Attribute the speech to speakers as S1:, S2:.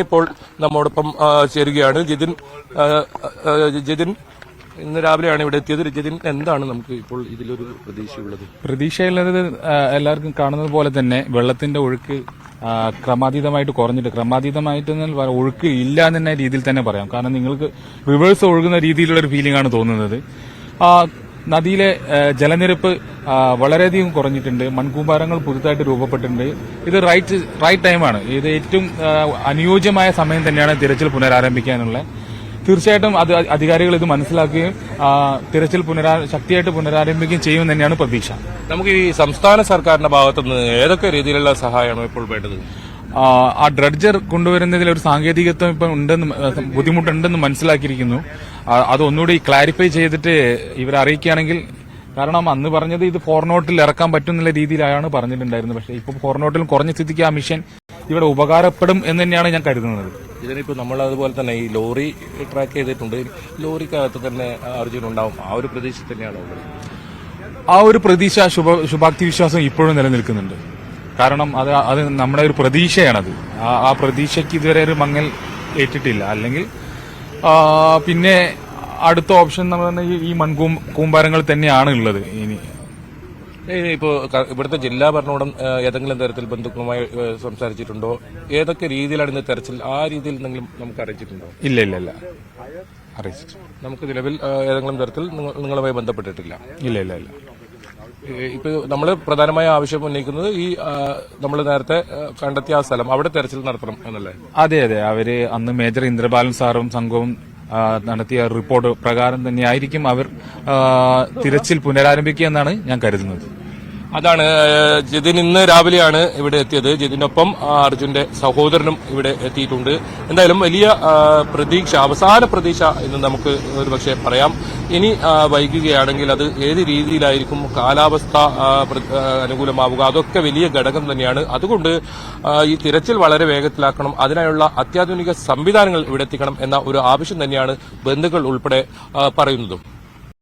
S1: ഇപ്പോൾ നമ്മോടൊപ്പം ചേരുകയാണ്. ജിതിൻ ജിതിൻ ഇന്ന് രാവിലെയാണ് ഇവിടെ എത്തിയത്. ജിതിൻ എന്താണ് നമുക്ക് ഇപ്പോൾ ഇതിലൊരു പ്രതീക്ഷയുള്ളത്?
S2: പ്രതീക്ഷയുള്ളത് എല്ലാവർക്കും കാണുന്നത് പോലെ തന്നെ വെള്ളത്തിന്റെ ഒഴുക്ക് ക്രമാതീതമായിട്ട് കുറഞ്ഞിട്ട് ക്രമാതീതമായിട്ട് ഒഴുക്ക് ഇല്ല എന്ന രീതിയിൽ തന്നെ പറയാം. കാരണം നിങ്ങൾക്ക് റിവേഴ്സ് ഒഴുകുന്ന രീതിയിലുള്ള ഒരു ഫീലിംഗ് ആണ് തോന്നുന്നത്. നദിയിലെ ജലനിരപ്പ് വളരെയധികം കുറഞ്ഞിട്ടുണ്ട്. മൺകൂമ്പാരങ്ങൾ പുതുതായിട്ട് രൂപപ്പെട്ടിട്ടുണ്ട്. ഇത് റൈറ്റ് റൈറ്റ് ടൈമാണ് ഇത് ഏറ്റവും അനുയോജ്യമായ സമയം തന്നെയാണ് തിരച്ചിൽ പുനരാരംഭിക്കാനുള്ള. തീർച്ചയായിട്ടും അത് അധികാരികൾ ഇത് മനസ്സിലാക്കുകയും തിരച്ചിൽ പുനരാ ശക്തിയായിട്ട് പുനരാരംഭിക്കുകയും ചെയ്യുമെന്ന് തന്നെയാണ് പ്രതീക്ഷ.
S1: നമുക്ക് ഈ സംസ്ഥാന സർക്കാരിന്റെ ഭാഗത്തുനിന്ന് ഏതൊക്കെ രീതിയിലുള്ള സഹായമാണ് ഇപ്പോൾ വേണ്ടത്?
S2: ആ, ഡ്രഡ്ജർ കൊണ്ടുവരുന്നതിൽ ഒരു സാങ്കേതികത്വം ഇപ്പം ഉണ്ടെന്ന് ബുദ്ധിമുട്ടുണ്ടെന്ന് മനസ്സിലാക്കിയിരിക്കുന്നു. അതൊന്നുകൂടി ക്ലാരിഫൈ ചെയ്തിട്ട് ഇവരെ അറിയിക്കുകയാണെങ്കിൽ കാരണം അന്ന് പറഞ്ഞത് ഇത് ഫോർനോട്ടിൽ ഇറക്കാൻ പറ്റും എന്നുള്ള രീതിയിലാണ് പറഞ്ഞിട്ടുണ്ടായിരുന്നത്. പക്ഷേ ഇപ്പോൾ ഫോർനോട്ടിൽ കുറഞ്ഞ സ്ഥിതിക്ക് ആ മിഷൻ ഇവിടെ ഉപകാരപ്പെടും എന്ന് തന്നെയാണ് ഞാൻ കരുതുന്നത്.
S1: ഇതിനിപ്പോൾ നമ്മൾ അതുപോലെ തന്നെ ഈ ലോറി ട്രാക്ക് ചെയ്തിട്ടുണ്ട്. ലോറിക്കകത്ത് തന്നെ അർജുൻ ഉണ്ടാവും ആ ഒരു പ്രതീക്ഷ തന്നെയാണ്
S2: ആ ഒരു പ്രതീക്ഷ ശുഭ ശുഭാപ്തി വിശ്വാസം ഇപ്പോഴും നിലനിൽക്കുന്നുണ്ട്. കാരണം അത് അത് നമ്മുടെ ഒരു പ്രതീക്ഷയാണത്. ആ ആ പ്രതീക്ഷയ്ക്ക് ഇതുവരെ ഒരു മങ്ങൽ ഏറ്റിട്ടില്ല. അല്ലെങ്കിൽ പിന്നെ അടുത്ത ഓപ്ഷൻ നമ്മൾ ഈ- മൺകൂം കൂമ്പാരങ്ങൾ തന്നെയാണ് ഉള്ളത്. ഇനി
S1: ഇപ്പോൾ ഇവിടുത്തെ ജില്ലാ ഭരണകൂടം ഏതെങ്കിലും തരത്തിൽ ബന്ധുക്കളുമായി സംസാരിച്ചിട്ടുണ്ടോ? ഏതൊക്കെ രീതിയിലാണ് ഇന്ന് തെരച്ചിൽ? ആ രീതിയിൽ എന്തെങ്കിലും നമുക്ക് അറിയിച്ചിട്ടുണ്ടോ?
S2: ഇല്ല ഇല്ല ഇല്ല.
S1: നമുക്ക് നിലവിൽ ഏതെങ്കിലും തരത്തിൽ നിങ്ങ- നിങ്ങളുമായി ബന്ധപ്പെട്ടിട്ടില്ല.
S2: ഇല്ല ഇല്ല ഇല്ല.
S1: ഇപ്പൊ നമ്മൾ പ്രധാനമായ ആവശ്യം ഉന്നയിക്കുന്നത് ഈ നമ്മൾ നേരത്തെ കണ്ടെത്തിയ ആ സ്ഥലം. അവിടെ തെരച്ചിൽ നടത്തണം എന്നല്ലേ?
S2: അതെ അതെ. അവർ അന്ന് മേജർ ഇന്ദ്രബാലൻ സാറും സംഘവും നടത്തിയ റിപ്പോർട്ട് പ്രകാരം തന്നെയായിരിക്കും അവർ തിരച്ചിൽ പുനരാരംഭിക്കുക എന്നാണ് ഞാൻ കരുതുന്നത്.
S1: അതാണ് ജിതിൻ ഇന്ന് രാവിലെയാണ് ഇവിടെ എത്തിയത്. ജിതിനൊപ്പം അർജുന്റെ സഹോദരനും ഇവിടെ എത്തിയിട്ടുണ്ട്. എന്തായാലും വലിയ പ്രതീക്ഷ അവസാന പ്രതീക്ഷ എന്ന് നമുക്ക് ഒരുപക്ഷെ പറയാം. ഇനി വൈകുകയാണെങ്കിൽ അത് ഏത് രീതിയിലായിരിക്കും കാലാവസ്ഥ അനുകൂലമാവുക? അതൊക്കെ വലിയ ഘടകം തന്നെയാണ്. അതുകൊണ്ട് ഈ തിരച്ചിൽ വളരെ വേഗത്തിലാക്കണം. അതിനായുള്ള അത്യാധുനിക സംവിധാനങ്ങൾ ഇവിടെ എത്തിക്കണം എന്ന ഒരു ആവശ്യം തന്നെയാണ് ബന്ധുക്കൾ ഉൾപ്പെടെ പറയുന്നതും.